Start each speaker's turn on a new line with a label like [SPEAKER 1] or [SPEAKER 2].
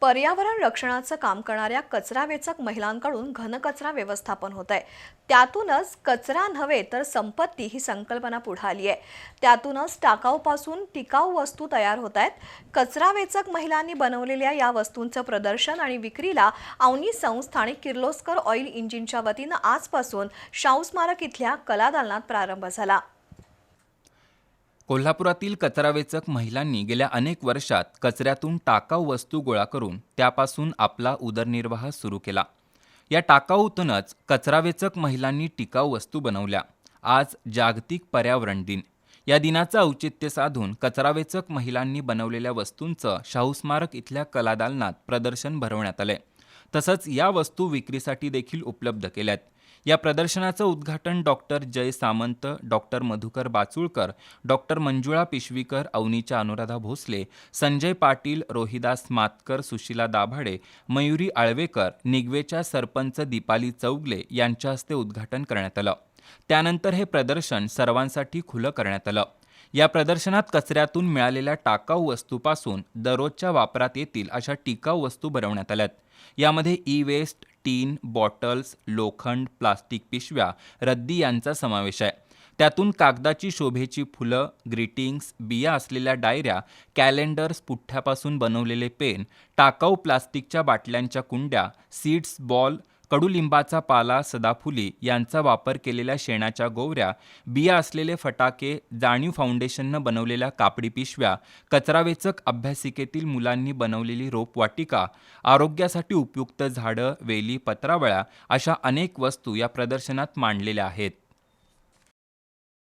[SPEAKER 1] पर्यावरण रक्षणाचं काम करणाऱ्या कचरा वेचक महिलांकडून घनकचरा व्यवस्थापन होत आहे त्यातूनच कचरा नव्हे तर संपत्ती ही संकल्पना पुढे आली आहे. त्यातूनच टाकाऊपासून टिकाऊ वस्तू तयार होत आहेत कचरा वेचक महिलांनी बनवलेल्या या वस्तूंचं प्रदर्शन आणि विक्रीला अवनी संस्था आणि किर्लोस्कर ऑइल इंजिनच्या वतीनं आजपासून शाहू स्मारक इथल्या कलादालनात प्रारंभ झाला.
[SPEAKER 2] कोल्हापुरातील कचरावेचक महिलांनी गेल्या अनेक वर्षात कचऱ्यातून टाकाऊ वस्तू गोळा करून त्यापासून आपला उदरनिर्वाह सुरू केला. या टाकाऊतूनच कचरावेचक महिलांनी टिकाऊ वस्तू बनवल्या. आज जागतिक पर्यावरण दिन. या दिनाचं औचित्य साधून कचरावेचक महिलांनी बनवलेल्या वस्तूंचं शाहू स्मारक इथल्या कलादालनात प्रदर्शन भरवण्यात आलंय. तसंच या वस्तू विक्रीसाठी देखील उपलब्ध केल्यात. या प्रदर्शनाचं उद्घाटन doctor Jay Samant doctor Madhukar Bachulkar doctor Manjula Pishvikar अवनीच्या Anuradha Bhosale Sanjay Patil Rohidas Matkar Sushila Dabhade Mayuri Alvekar निगवेच्या सरपंच दीपाली चौगले यांच्या हस्ते उद्घाटन करण्यात आलं. त्यानंतर हे प्रदर्शन सर्वांसाठी खुलं करण्यात आलं. या प्रदर्शनात कचऱ्यातून मिळालेल्या टाकाऊ वस्तूपासून दररोजच्या वापरात येतील अशा टिकाऊ वस्तू बनवण्यात आल्यात. यामध्ये ई वेस्ट टीन बॉटल्स लोखंड प्लास्टिक पिशव्या रद्दी यांचा समावेश आहे. त्यातून कागदाची शोभेची फुलं ग्रीटिंग्स बिया असलेल्या डायऱ्या कॅलेंडर्स पुठ्ठ्यापासून बनवलेले पेन टाकाऊ प्लास्टिकच्या बाटल्यांच्या कुंड्या सीड्स बॉल कडुलिंबाचा पाला सदाफुली यांचा वापर केलेल्या शेणाच्या गोवऱ्या बिया असलेले फटाके जाणीव फाउंडेशननं बनवलेल्या कापडी पिशव्या कचरावेचक अभ्यासिकेतील मुलांनी बनवलेली रोपवाटिका आरोग्यासाठी उपयुक्त झाडं वेली पत्रावळ्या अशा अनेक वस्तू या प्रदर्शनात मांडलेल्या आहेत.